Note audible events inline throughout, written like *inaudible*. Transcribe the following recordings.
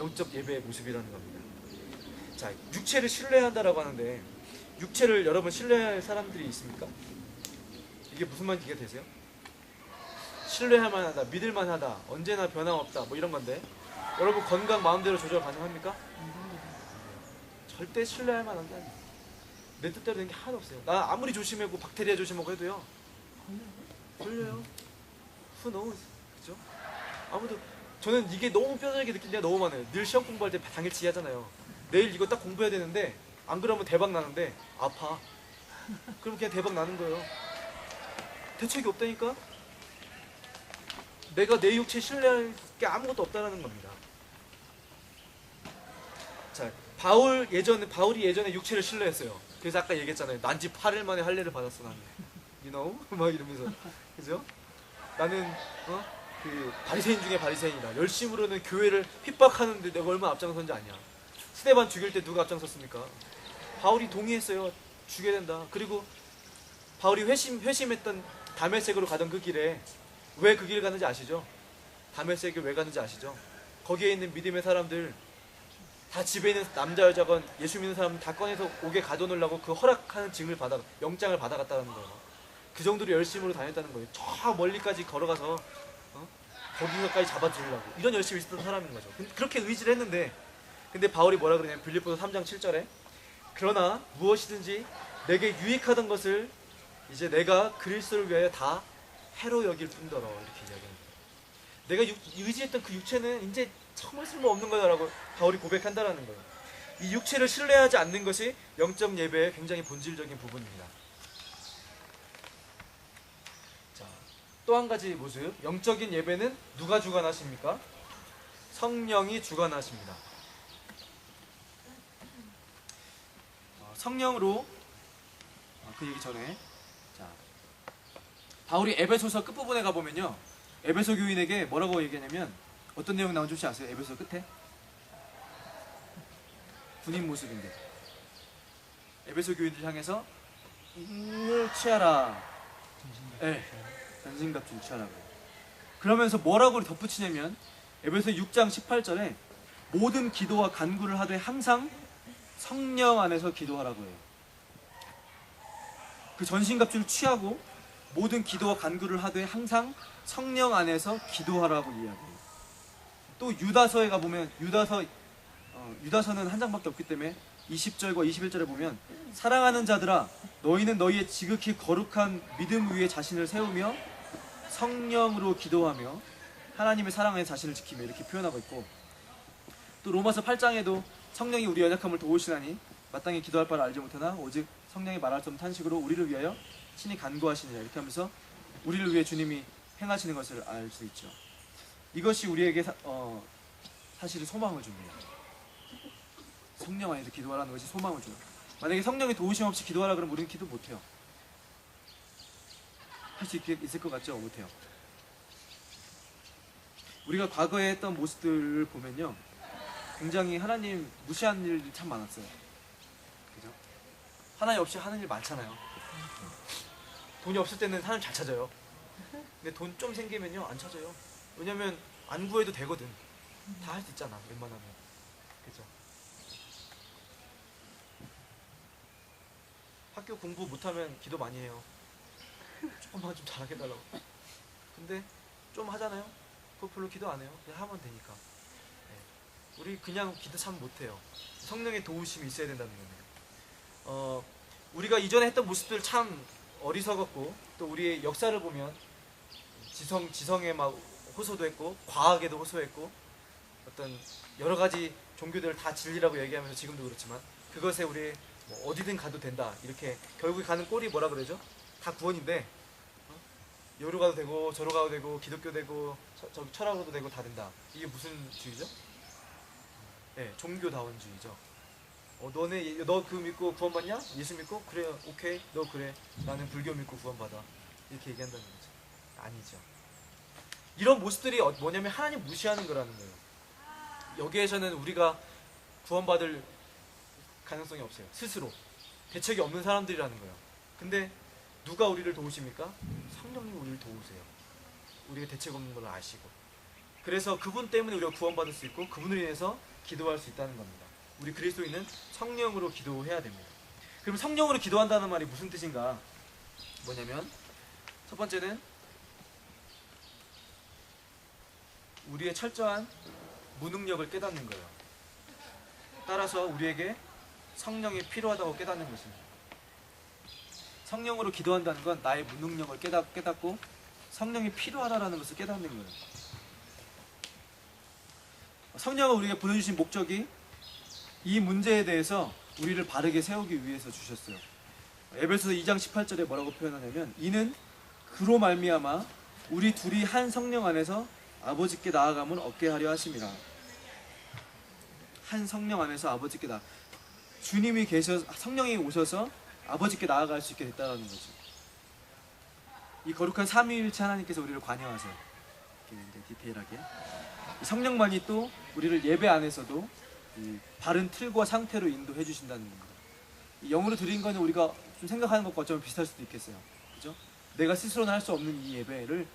영적 예배의 모습이라는 겁니다. 자, 육체를 신뢰한다라고 하는데 육체를 여러분 신뢰할 사람들이 있습니까? 이게 무슨 말인지 되세요? 신뢰할 만하다, 믿을 만하다, 언제나 변함없다, 뭐 이런 건데 여러분 건강 마음대로 조절 가능합니까? 절대 신뢰할 만한 게 아니에요. 내 뜻대로 된 게 하나도 없어요. 나 아무리 조심하고 박테리아 조심하고 해도요. 걸려요. 후 너무 그죠? 아무도 저는 이게 너무 뼈저리게 느낀 데가 너무 많아요. 늘 시험 공부할 때 당일치 하잖아요. 내일 이거 딱 공부해야 되는데 안 그러면 대박 나는데 아파. 그럼 그냥 대박 나는 거예요. 대책이 없다니까. 내가 내 육체 신뢰할 게 아무것도 없다라는 겁니다. 자, 바울 예전에 바울이 예전에 육체를 신뢰했어요. 그래서 아까 얘기했잖아요. 난지 8일 만에 할례를 받았어 나는. You know? *laughs* 막 이러면서 그죠? 나는 어? 그 바리새인 중에 바리새인이다. 열심으로는 교회를 핍박하는데 내가 얼마나 앞장선지 아니야. 스테반 죽일 때 누가 앞장섰습니까? 바울이 동의했어요. 죽여야 된다. 그리고 바울이 회심 회심했던 다메섹으로 가던 그 길에 왜 그길 가는지 아시죠? 다메섹을 왜 가는지 아시죠? 거기에 있는 믿음의 사람들 다 집에 있는 남자 여자건 예수 믿는 사람 다 꺼내서 옥에 가둬놓으려고 그 허락하는 증을 받아 영장을 받아갔다는 거예요. 그 정도로 열심으로 다녔다는 거예요. 저 멀리까지 걸어가서 어? 거기서까지 잡아주려고 이런 열심히 있었던 사람인 거죠. 그렇게 의지를 했는데 근데 바울이 뭐라 그러냐면 빌립보서 3장 7절에 그러나 무엇이든지 내게 유익하던 것을 이제 내가 그리스도를 위하여 다 해로 여길 뿐더러 이렇게 이야기합니다. 내가 육- 의지했던 그 육체는 이제 정말 쓸모없는 거다라고 바울이 고백한다라는 거예요. 이 육체를 신뢰하지 않는 것이 영적 예배의 굉장히 본질적인 부분입니다. 또 한 가지 모습. 영적인 예배는 누가 주관하십니까? 성령이 주관하십니다. 어, 성령으로 어, 그 얘기 전에 자 바울이 에베소서 끝부분에 가보면요 에베소 교인에게 뭐라고 얘기하냐면 어떤 내용 나온지 아세요? 에베소 끝에 군인 모습인데 에베소 교인들 향해서 을 취하라 예, 전신갑주를 취하라고 그러면서 뭐라고 덧붙이냐면 에베소 6장 18절에 모든 기도와 간구를 하되 항상 성령 안에서 기도하라고 해요 그 전신갑주를 취하고 모든 기도와 간구를 하되 항상 성령 안에서 기도하라고 이야기해요. 또 유다서에 가보면 유다서 어, 유다서는 한 장밖에 없기 때문에 20절과 21절에 보면 사랑하는 자들아 너희는 너희의 지극히 거룩한 믿음 위에 자신을 세우며 성령으로 기도하며 하나님의 사랑 안에 자신을 지키며 이렇게 표현하고 있고 또 로마서 8장에도 성령이 우리 연약함을 도우시나니 마땅히 기도할 바를 알지 못하나 오직 성령이 말할 수 없는 탄식으로 우리를 위하여 신이 간구하시니라 이렇게 하면서 우리를 위해 주님이 행하시는 것을 알 수 있죠. 이것이 우리에게 사, 어, 사실 소망을 줍니다. 성령 안에서 기도하라는 것이 소망을 줘요. 만약에 성령의 도우심 없이 기도하라 그러면 우리는 기도 못해요. 할 수 있을 것 같죠? 못해요. 우리가 과거에 했던 모습들을 보면요. 굉장히 하나님 무시한 일이 참 많았어요. 그죠? 하나님 없이 하는 일 많잖아요. 돈이 없을 때는 하나님 잘 찾아요. 근데 돈 좀 생기면요 안 찾아요. 왜냐면 안 구해도 되거든. 다 할 수 있잖아. 웬만하면. 그죠? 학교 공부 못하면 기도 많이 해요. 조금만 좀 잘하게 해달라고. 근데 좀 하잖아요. 그거 별로 기도 안 해요. 그냥 하면 되니까. 네. 우리 그냥 기도 참 못해요. 성령의 도우심이 있어야 된다는 거예요. 어, 우리가 이전에 했던 모습들 참 어리석었고 또 우리의 역사를 보면 지성 지성에 막 호소도 했고 과학에도 호소했고 어떤 여러 가지 종교들을 다 진리라고 얘기하면서 지금도 그렇지만 그것에 우리 뭐 어디든 가도 된다 이렇게 결국에 가는 꼴이 뭐라 그러죠? 다 구원인데 어? 여로 가도 되고 저로 가도 되고 기독교 되고 저, 저 철학으로도 되고 다 된다 이게 무슨 주의죠? 네, 종교다원주의죠. 어, 너네 너 그 믿고 구원받냐? 예수 믿고 그래 오케이 너 그래 나는 불교 믿고 구원받아 이렇게 얘기한다는 거죠. 아니죠. 이런 모습들이 어- 뭐냐면 하나님 무시하는 거라는 거예요. 여기에서는 우리가 구원받을 가능성이 없어요. 스스로 대책이 없는 사람들이라는 거예요. 근데 누가 우리를 도우십니까? 성령님이 우리를 도우세요. 우리가 대책 없는 걸 아시고 그래서 그분 때문에 우리가 구원받을 수 있고 그분으로 인해서 기도할 수 있다는 겁니다. 우리 그리스도인은 성령으로 기도해야 됩니다. 그럼 성령으로 기도한다는 말이 무슨 뜻인가? 뭐냐면 첫 번째는 우리의 철저한 무능력을 깨닫는 거예요. 따라서 우리에게 성령이 필요하다고 깨닫는 것입니다. 성령으로 기도한다는 건 나의 무능력을 깨닫, 깨닫고 성령이 필요하다라는 것을 깨닫는 거예요. 성령을 우리에게 보내주신 목적이 이 문제에 대해서 우리를 바르게 세우기 위해서 주셨어요. 에베소서 2장 18절에 뭐라고 표현하냐면 이는 그로 말미암아 우리 둘이 한 성령 안에서 아버지께 나아감을 얻게 하려 하심이라. 한 성령 안에서 아버지께 나 주님이 계셔 성령이 오셔서 아버지께 나아갈 수 있게 됐다는 거죠. 이 거룩한 삼위일체 하나님께서 우리를 관여하세요. 디테일하게 이 성령만이 또 우리를 예배 안에서도 이 바른 틀과 상태로 인도해 주신다는 겁니다. 이 영으로 드린 거는 우리가 좀 생각하는 것과 어쩌면 비슷할 수도 있겠어요. 그죠? 내가 스스로는 할 수 없는 이 예배를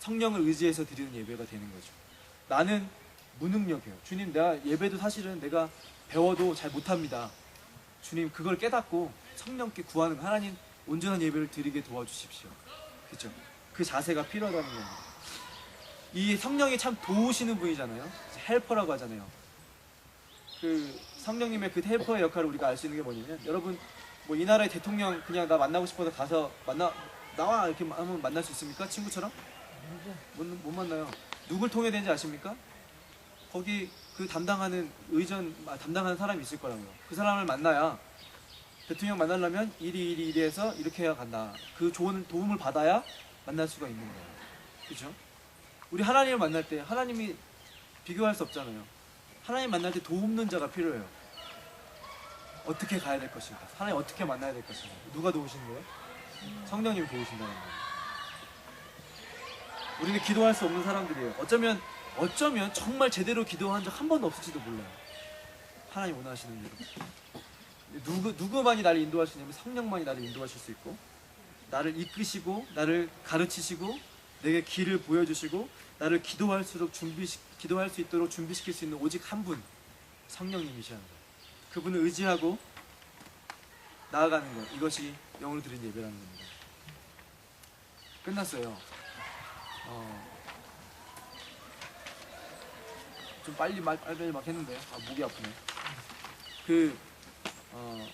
성령을 의지해서 드리는 예배가 되는 거죠. 나는 무능력이에요. 주님, 내가 예배도 사실은 내가 배워도 잘 못합니다. 주님, 그걸 깨닫고 성령께 구하는 거. 하나님 온전한 예배를 드리게 도와주십시오. 그죠? 그 자세가 필요하다는 겁니다. 이 성령이 참 도우시는 분이잖아요. 헬퍼라고 하잖아요. 그 성령님의 그 헬퍼의 역할을 우리가 알 수 있는 게 뭐냐면 여러분 뭐 이 나라의 대통령 그냥 나 만나고 싶어서 가서 만나 나와 이렇게 하면 만날 수 있습니까? 친구처럼? 못, 못 만나요. 누굴 통해 되는지 아십니까? 거기 그 담당하는 의전 아, 담당하는 사람이 있을 거라고요. 그 사람을 만나야 대통령 만나려면 이리 이리 이리 해서 이렇게 해야 간다. 그 좋은 도움을 받아야 만날 수가 있는 거예요. 그죠? 우리 하나님을 만날 때 하나님이 비교할 수 없잖아요. 하나님 만날 때 도움는 자가 필요해요. 어떻게 가야 될 것인가? 하나님 어떻게 만나야 될 것인가? 누가 도우시는 거예요? 성령님이 도우신다는 거예요. 우리는 기도할 수 없는 사람들이에요. 어쩌면 어쩌면 정말 제대로 기도한 적 한 번도 없을지도 몰라요. 하나님 원하시는 대로. 누구 누구만이 나를 있냐면 성령만이 나를 인도하실 수 있고 나를 이끄시고 나를 가르치시고 내게 길을 보여주시고 나를 기도할수록 준비 기도할 수 있도록 준비시킬 수 있는 오직 한 분 성령님이시라는 거예요. 그분을 의지하고 나아가는 것 이것이 영으로 드린 예배라는 겁니다. 끝났어요. 어, 좀 빨리 말 빨리 막 했는데 아, 목이 아프네. 그 어,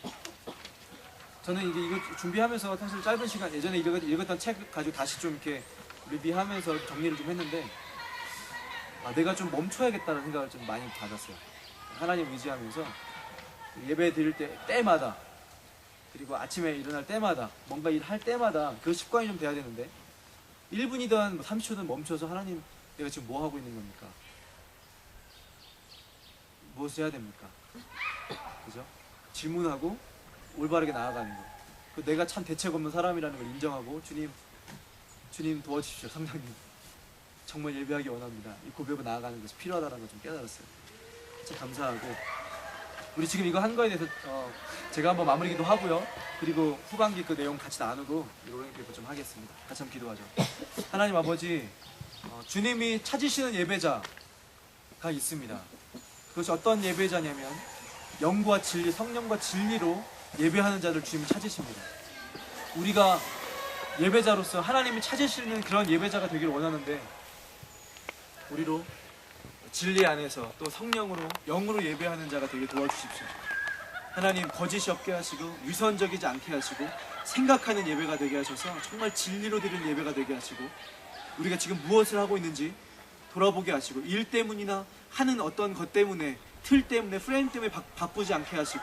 저는 이게 이거 준비하면서 사실 짧은 시간 예전에 읽었, 읽었던 책 가지고 다시 좀 이렇게 리뷰하면서 정리를 좀 했는데 아, 내가 좀 멈춰야겠다는 생각을 좀 많이 받았어요. 하나님 의지하면서 예배 드릴 때 때마다 그리고 아침에 일어날 때마다 뭔가 일할 때마다 그 습관이 좀 돼야 되는데 1분이든 뭐 30초든 멈춰서 하나님 내가 지금 뭐 하고 있는 겁니까? 무엇을 해야 됩니까? 그죠? 질문하고 올바르게 나아가는 거. 그 내가 참 대책 없는 사람이라는 걸 인정하고 주님, 주님 도와주십시오, 성령님. 정말 예배하기 원합니다. 이 고백으로 나아가는 것이 필요하다는 걸 좀 깨달았어요. 참 감사하고 우리 지금 이거 한 거에 대해서 어, 제가 한번 마무리기도 하고요. 그리고 후반기 그 내용 같이 나누고 기도 좀 하겠습니다. 같이 한번 기도하죠. 하나님 아버지, 어, 주님이 찾으시는 예배자가 있습니다. 그것이 어떤 예배자냐면 영과 진리, 성령과 진리로 예배하는 자를 주님이 찾으십니다. 우리가 예배자로서 하나님이 찾으시는 그런 예배자가 되기를 원하는데 우리로 진리 안에서 또 성령으로 영으로 예배하는 자가 되게 도와주십시오. 하나님 거짓이 없게 하시고 위선적이지 않게 하시고 생각하는 예배가 되게 하셔서 정말 진리로 드리는 예배가 되게 하시고 우리가 지금 무엇을 하고 있는지 돌아보게 하시고 일 때문이나 하는 어떤 것 때문에 틀 때문에 프레임 때문에 바, 바쁘지 않게 하시고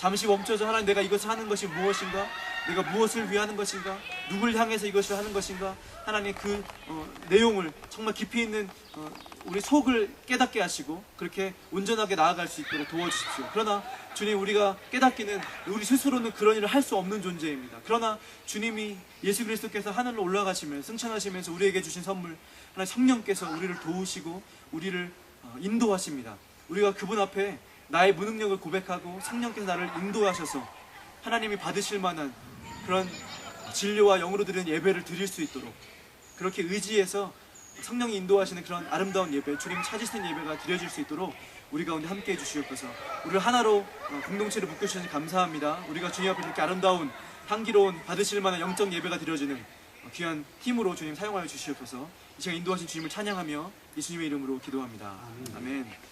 잠시 멈춰서 하나님 내가 이것을 하는 것이 무엇인가? 내가 무엇을 위하는 것인가? 누굴 향해서 이것을 하는 것인가? 하나님 그 어, 내용을 정말 깊이 있는 어, 우리 속을 깨닫게 하시고 그렇게 온전하게 나아갈 수 있도록 도와주십시오. 그러나 주님 우리가 깨닫기는 우리 스스로는 그런 일을 할 수 없는 존재입니다. 그러나 주님이 예수 그리스도께서 하늘로 올라가시면서 승천하시면서 우리에게 주신 선물 하나님 성령께서 우리를 도우시고 우리를 어, 인도하십니다. 우리가 그분 앞에 나의 무능력을 고백하고 성령께서 나를 인도하셔서 하나님이 받으실 만한 그런 진료와 영으로 드리는 예배를 드릴 수 있도록 그렇게 의지해서 성령이 인도하시는 그런 아름다운 예배, 주님 찾으시는 예배가 드려질 수 있도록 우리 가운데 함께 해 주시옵소서. 우리를 하나로 어, 공동체를 주셔서 감사합니다. 우리가 주님 앞에 이렇게 아름다운 향기로운 받으실 만한 영적 예배가 드려지는 어, 귀한 팀으로 주님 사용하여 주시옵소서. 이 시간 인도하신 주님을 찬양하며 예수님의 이름으로 기도합니다. 아멘.